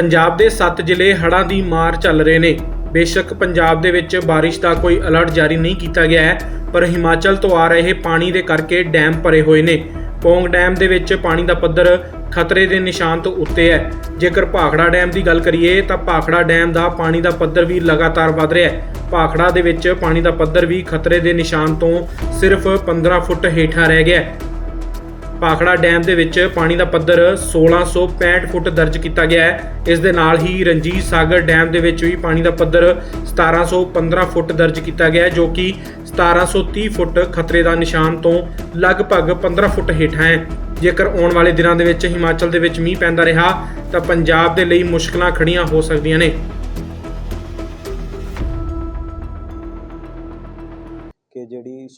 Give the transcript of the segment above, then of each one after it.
ਪੰਜਾਬ ਦੇ 7 ਜ਼ਿਲ੍ਹੇ ਹੜ੍ਹਾਂ ਦੀ ਮਾਰ ਚੱਲ ਰਹੇ ਨੇ। ਬੇਸ਼ੱਕ ਪੰਜਾਬ ਦੇ ਵਿੱਚ ਬਾਰਿਸ਼ ਦਾ ਕੋਈ ਅਲਰਟ ਜਾਰੀ ਨਹੀਂ ਕੀਤਾ ਗਿਆ ਹੈ, ਪਰ ਹਿਮਾਚਲ ਤੋਂ ਆ ਰਹੇ ਪਾਣੀ ਦੇ ਕਰਕੇ ਡੈਮ ਭਰੇ ਹੋਏ ਨੇ। ਪੌਂਗ ਡੈਮ ਦੇ ਵਿੱਚ ਪਾਣੀ ਦਾ ਪੱਧਰ ਖਤਰੇ ਦੇ ਨਿਸ਼ਾਨ ਤੋਂ ਉੱਤੇ ਹੈ। ਜੇਕਰ ਭਾਖੜਾ ਡੈਮ ਦੀ ਗੱਲ ਕਰੀਏ, ਤਾਂ ਭਾਖੜਾ ਡੈਮ ਦਾ ਪਾਣੀ ਦਾ ਪੱਧਰ ਵੀ ਲਗਾਤਾਰ ਵਧ ਰਿਹਾ ਹੈ। ਭਾਖੜਾ ਦੇ ਵਿੱਚ ਪਾਣੀ ਦਾ ਪੱਧਰ ਵੀ ਖਤਰੇ ਦੇ ਨਿਸ਼ਾਨ ਤੋਂ ਸਿਰਫ 15 ਫੁੱਟ ਹੇਠਾਂ ਰਹਿ ਗਿਆ ਭਾਖੜਾ ਡੈਮ ਦੇ ਵਿੱਚ ਪਾਣੀ ਦਾ ਪੱਧਰ 1665 ਫੁੱਟ ਦਰਜ ਕੀਤਾ ਗਿਆ ਹੈ। ਇਸ ਦੇ ਨਾਲ ਹੀ ਰਣਜੀਤ ਸਾਗਰ ਡੈਮ ਦੇ ਵਿੱਚ ਵੀ ਪਾਣੀ ਦਾ ਪੱਧਰ 1715 ਫੁੱਟ ਦਰਜ ਕੀਤਾ ਗਿਆ ਹੈ, ਜੋ ਕਿ 1730 ਫੁੱਟ ਖਤਰੇ ਦਾ ਨਿਸ਼ਾਨ ਤੋਂ ਲਗਭਗ 15 ਫੁੱਟ ਹੇਠਾਂ ਹੈ। ਜੇਕਰ ਆਉਣ ਵਾਲੇ ਦਿਨਾਂ ਦੇ ਵਿੱਚ ਹਿਮਾਚਲ ਦੇ ਵਿੱਚ ਮੀਂਹ ਪੈਂਦਾ ਰਿਹਾ, ਤਾਂ ਪੰਜਾਬ ਦੇ ਲਈ ਮੁਸ਼ਕਲਾਂ ਖੜੀਆਂ ਹੋ ਸਕਦੀਆਂ ਨੇ।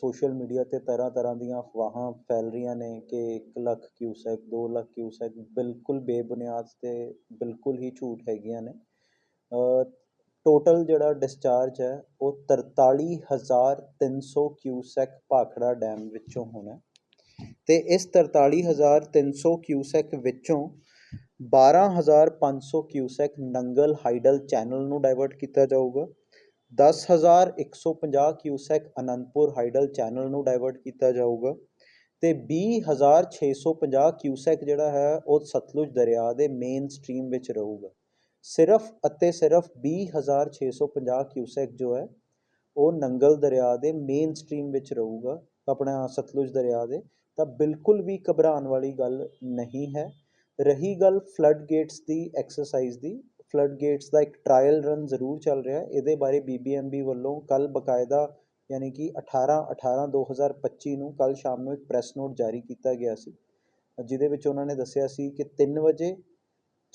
ਸੋਸ਼ਲ ਮੀਡੀਆ ਤੇ ਤਰ੍ਹਾਂ ਤਰ੍ਹਾਂ ਦੀਆਂ ਅਫਵਾਹਾਂ ਫੈਲ ਰਹੀਆਂ ਨੇ ਕਿ ਇੱਕ ਲੱਖ ਕਿਊਸੈਕ, ਦੋ ਲੱਖ ਕਿਊਸੈਕ ਬਿਲਕੁਲ ਬੇਬੁਨਿਆਦ ਅਤੇ ਬਿਲਕੁਲ ਹੀ ਝੂਠ ਹੈਗੀਆਂ ਨੇ। ਟੋਟਲ ਜਿਹੜਾ ਡਿਸਚਾਰਜ ਹੈ, ਉਹ 43300 ਕਿਊਸੈਕ ਭਾਖੜਾ ਡੈਮ ਵਿੱਚੋਂ ਹੋਣਾ ਅਤੇ ਇਸ ਤਰਤਾਲੀ ਹਜ਼ਾਰ ਤਿੰਨ ਸੌ ਕਿਊਸੈਕ ਵਿੱਚੋਂ 12500 ਕਿਊਸੈਕ ਨੰਗਲ ਹਾਈਡਲ ਚੈਨਲ ਨੂੰ ਡਾਇਵਰਟ ਕੀਤਾ ਜਾਊਗਾ। 10150 ਕਿਊਸੈਕ ਅਨੰਦਪੁਰ ਹਾਈਡਲ ਚੈਨਲ ਨੂੰ ਡਾਇਵਰਟ ਕੀਤਾ ਜਾਊਗਾ ਤੇ 20650 ਕਿਊਸੈਕ ਜਿਹੜਾ ਹੈ ਉਹ ਸਤਲੁਜ ਦਰਿਆ ਦੇ ਮੇਨ ਸਟਰੀਮ ਵਿੱਚ ਰਹੂਗਾ। ਸਿਰਫ ਅਤੇ ਸਿਰਫ 20650 ਕਿਊਸੈਕ ਜੋ ਹੈ, ਉਹ ਨੰਗਲ ਦਰਿਆ ਦੇ ਮੇਨ ਸਟਰੀਮ ਵਿੱਚ ਰਹੂਗਾ, ਆਪਣਾ ਸਤਲੁਜ ਦਰਿਆ ਦੇ। ਤਾਂ ਬਿਲਕੁਲ ਵੀ ਘਬਰਾਉਣ ਵਾਲੀ ਗੱਲ ਨਹੀਂ ਹੈ। ਰਹੀ ਗੱਲ ਫਲੱਡ ਗੇਟਸ ਦੀ ਐਕਸਰਸਾਈਜ਼ ਦੀ ਫਲੱਡ ਗੇਟਸ ਦਾ ਇੱਕ ਟਰਾਇਲ ਰਨ ਜ਼ਰੂਰ ਚੱਲ ਰਿਹਾ ਇਹਦੇ ਬਾਰੇ ਬੀਬੀਐਮਬੀ ਵੱਲੋਂ ਕੱਲ ਬਕਾਇਦਾ ਯਾਨੀ ਕਿ 18 18 2025 ਨੂੰ ਕੱਲ ਸ਼ਾਮ ਨੂੰ ਇੱਕ ਪ੍ਰੈਸ ਨੋਟ ਜਾਰੀ ਕੀਤਾ ਗਿਆ ਸੀ। ਜਿਹਦੇ ਵਿੱਚ ਉਹਨਾਂ ਨੇ ਦੱਸਿਆ ਸੀ ਕਿ 3 ਵਜੇ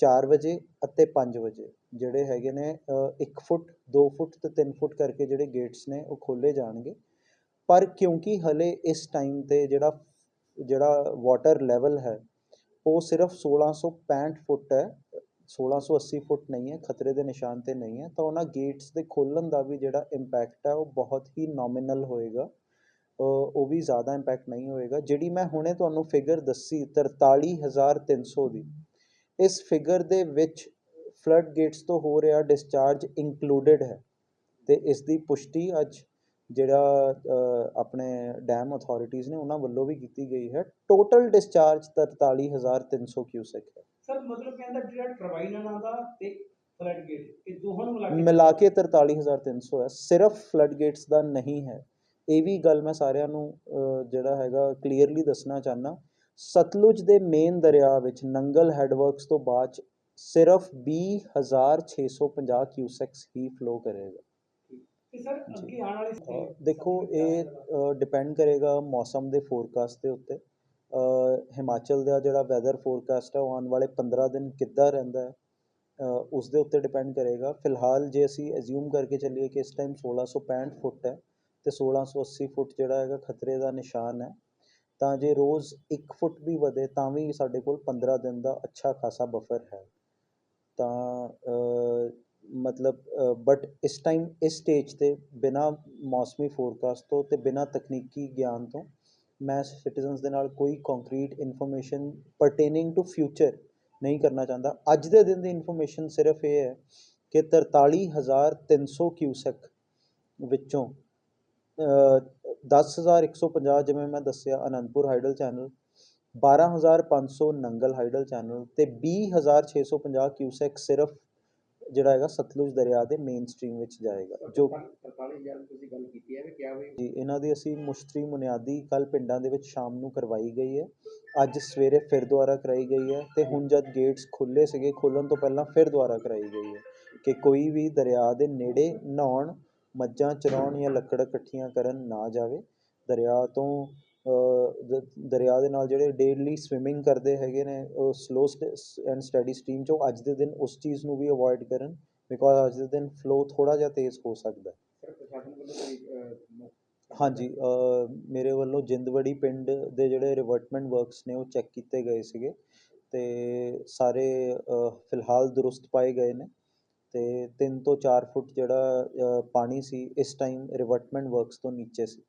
4 ਵਜੇ ਅਤੇ 5 ਵਜੇ ਜਿਹੜੇ ਹੈਗੇ ਨੇ 1 ਫੁੱਟ 2 ਫੁੱਟ ਤੇ 3 ਫੁੱਟ ਕਰਕੇ ਜਿਹੜੇ ਗੇਟਸ ਨੇ ਉਹ ਖੋਲੇ ਜਾਣਗੇ। ਪਰ ਕਿਉਂਕਿ ਹਲੇ ਇਸ ਟਾਈਮ ਤੇ ਜਿਹੜਾ ਜਿਹੜਾ ਵਾਟਰ ਲੈਵਲ ਹੈ, ਉਹ ਸਿਰਫ 1665 ਫੁੱਟ ਹੈ। 1680 ਫੁੱਟ ਨਹੀਂ ਹੈ, ਖਤਰੇ ਦੇ ਨਿਸ਼ਾਨ ਤੇ ਨਹੀਂ ਹੈ, ਤਾਂ ਉਹਨਾਂ ਗੇਟਸ ਦੇ ਖੋਲ੍ਹਣ ਦਾ ਵੀ ਜਿਹੜਾ ਇੰਪੈਕਟ ਹੈ, ਉਹ ਬਹੁਤ ਹੀ ਨੋਮੀਨਲ ਹੋਏਗਾ। ਉਹ ਵੀ ਜ਼ਿਆਦਾ ਇੰਪੈਕਟ ਨਹੀਂ ਹੋਏਗਾ। ਜਿਹੜੀ ਮੈਂ ਹੁਣੇ ਤੁਹਾਨੂੰ ਫਿਗਰ ਦੱਸੀ 43300 ਦੀ, ਇਸ ਫਿਗਰ ਦੇ ਵਿੱਚ ਫਲੱਡ ਗੇਟਸ ਤੋਂ ਹੋ ਰਿਹਾ ਡਿਸਚਾਰਜ ਇਨਕਲੂਡਡ ਹੈ। ਤੇ ਇਸ ਦੀ ਪੁਸ਼ਟੀ ਅੱਜ ਜਿਹੜਾ ਆਪਣੇ ਡੈਮ ਅਥਾਰਟੀਆਂ ਨੇ, ਉਹਨਾਂ ਵੱਲੋਂ ਵੀ ਕੀਤੀ ਗਈ ਹੈ। ਟੋਟਲ ਡਿਸਚਾਰਜ 43300 ਕਿਊਸੈਕ ਹੈ। ਸਰ ਮਤਲਬ ਕਹਿੰਦਾ ਜਿਹੜਾ ਟਰਬਾਈਨ ਦਾ ਤੇ ਫਲੱਡ ਗੇਟ ਇਹ ਦੋਹਾਂ ਨੂੰ ਮਿਲਾ ਕੇ ਮਿਲਾ ਕੇ 43300 ਹੈ ਸਿਰਫ ਫਲੱਡ ਗੇਟਸ ਦਾ ਨਹੀਂ ਹੈ। ਇਹ ਵੀ ਗੱਲ ਮੈਂ ਸਾਰਿਆਂ ਨੂੰ ਜਿਹੜਾ ਹੈਗਾ ਕਲੀਅਰਲੀ ਦੱਸਣਾ ਚਾਹਨਾ ਸਤਲੁਜ ਦੇ ਮੇਨ ਦਰਿਆ ਵਿੱਚ ਨੰਗਲ ਹੈਡਵਰਕਸ ਤੋਂ ਬਾਅਦ ਸਿਰਫ 20650 ਕਿਊਸੈਕਸ ਹੀ ਫਲੋ ਕਰੇਗਾ। ਦੇਖੋ ਇਹ ਡਿਪੈਂਡ ਕਰੇਗਾ ਮੌਸਮ ਦੇ ਫੋਰਕਾਸਟ ਦੇ ਉੱਤੇ। ਹਿਮਾਚਲ ਦਾ ਜਿਹੜਾ ਵੈਦਰ ਫੋਰਕਾਸਟ ਹੈ ਉਹ ਆਉਣ ਵਾਲੇ 15 ਦਿਨ ਕਿੱਦਾਂ ਰਹਿੰਦਾ ਉਸ ਦੇ ਉੱਤੇ ਡਿਪੈਂਡ ਕਰੇਗਾ। ਫਿਲਹਾਲ ਜੇ ਅਸੀਂ ਐਜ਼ਿਊਮ ਕਰਕੇ ਚੱਲੀਏ ਕਿ ਇਸ ਟਾਈਮ 1665 ਫੁੱਟ ਹੈ ਅਤੇ ਸੋਲ੍ਹਾਂ ਸੌ ਅੱਸੀ ਫੁੱਟ ਜਿਹੜਾ ਹੈਗਾ ਖਤਰੇ ਦਾ ਨਿਸ਼ਾਨ ਹੈ, ਤਾਂ ਜੇ ਰੋਜ਼ ਇੱਕ ਫੁੱਟ ਵੀ ਵਧੇ ਤਾਂ ਵੀ ਸਾਡੇ ਕੋਲ 15 ਦਿਨ ਦਾ ਅੱਛਾ ਖਾਸਾ ਬਫਰ ਹੈ। ਤਾਂ ਮਤਲਬ ਬਟ ਇਸ ਟਾਈਮ ਇਸ ਸਟੇਜ ਤੇ ਬਿਨਾਂ ਮੌਸਮੀ ਫੋਰਕਾਸਟ ਤੋਂ ਅਤੇ ਬਿਨਾਂ ਤਕਨੀਕੀ ਗਿਆਨ ਤੋਂ ਮੈਂ ਸਿਟੀਜ਼ਨਸ ਦੇ ਨਾਲ ਕੋਈ concrete information pertaining to future ਨਹੀਂ ਕਰਨਾ ਚਾਹੁੰਦਾ। ਅੱਜ ਦੇ ਦਿਨ ਦੀ ਇਨਫੋਰਮੇਸ਼ਨ ਸਿਰਫ ਇਹ ਹੈ ਕਿ 43300 ਕਿਊਸੈਕ ਵਿੱਚੋਂ ਅ, 10150 ਜਿਵੇਂ ਮੈਂ ਦੱਸਿਆ Anandpur hydel channel 12500 Nangal hydel channel ਤੇ 20650 ਕਿਊਸੈਕ ਸਿਰਫ ਜਿਹੜਾ ਹੈਗਾ ਸਤਲੁਜ ਦਰਿਆ ਦੇ ਮੇਨ ਸਟਰੀਮ ਵਿੱਚ ਜਾਏਗਾ ਜੋ 45000 ਤੁਸੀਂ ਗੱਲ ਕੀਤੀ ਹੈ ਕਿ ਕਿਆ ਵੀ ਜੀ ਇਹਨਾਂ ਦੀ ਅਸੀਂ ਮੁਸ਼ਤਰੀ ਬੁਨਿਆਦੀ ਕੱਲ ਪਿੰਡਾਂ ਦੇ ਵਿੱਚ ਸ਼ਾਮ ਨੂੰ ਕਰਵਾਈ ਗਈ ਹੈ। ਅੱਜ ਸਵੇਰੇ ਫਿਰ ਦੁਬਾਰਾ ਕਰਾਈ ਗਈ ਹੈ ਤੇ ਹੁਣ ਜਦ ਗੇਟਸ ਖੁੱਲੇ ਸੀਗੇ ਖੋਲਣ ਤੋਂ ਪਹਿਲਾਂ ਫਿਰ ਦੁਬਾਰਾ ਕਰਾਈ ਗਈ ਹੈ ਕਿ ਕੋਈ ਵੀ ਦਰਿਆ ਦੇ ਨੇੜੇ ਨਹਾਉਣ ਮੱਝਾਂ ਚਰਾਉਣ ਜਾਂ ਲੱਕੜ ਇਕੱਠੀਆਂ ਕਰਨ ਨਾ ਜਾਵੇ। ਦਰਿਆ ਤੋਂ ਦ- ਦਰਿਆ ਦੇ ਨਾਲ ਜਿਹੜੇ ਡੇਲੀ ਸਵਿਮਿੰਗ ਕਰਦੇ ਹੈਗੇ ਨੇ ਉਹ ਸਲੋ ਐਂਡ ਸਟੱਡੀ ਸਟਰੀਮ 'ਚੋਂ ਅੱਜ ਦੇ ਦਿਨ ਉਸ ਚੀਜ਼ ਨੂੰ ਵੀ ਅਵੋਇਡ ਕਰਨ ਬਿਕੋਜ਼ ਅੱਜ ਦੇ ਦਿਨ ਫਲੋ ਥੋੜਾ ਜਿਹਾ ਤੇਜ਼ ਹੋ ਸਕਦਾ ਹਾਂਜੀ ਮੇਰੇ ਵੱਲੋਂ ਜਿੰਦਵੜੀ ਪਿੰਡ ਦੇ ਜਿਹੜੇ ਰਿਵਰਟਮੈਂਟ ਵਰਕਸ ਨੇ ਉਹ ਚੈੱਕ ਕੀਤੇ ਗਏ ਸੀਗੇ ਤੇ ਸਾਰੇ ਫਿਲਹਾਲ ਦਰੁਸਤ ਪਾਏ ਗਏ ਨੇ ਤੇ 3 ਤੋਂ 4 ਫੁੱਟ ਜਿਹੜਾ ਪਾਣੀ ਸੀ ਇਸ ਟਾਈਮ ਰਿਵਰਟਮੈਂਟ ਵਰਕਸ ਤੋਂ ਨੀਚੇ ਸੀ।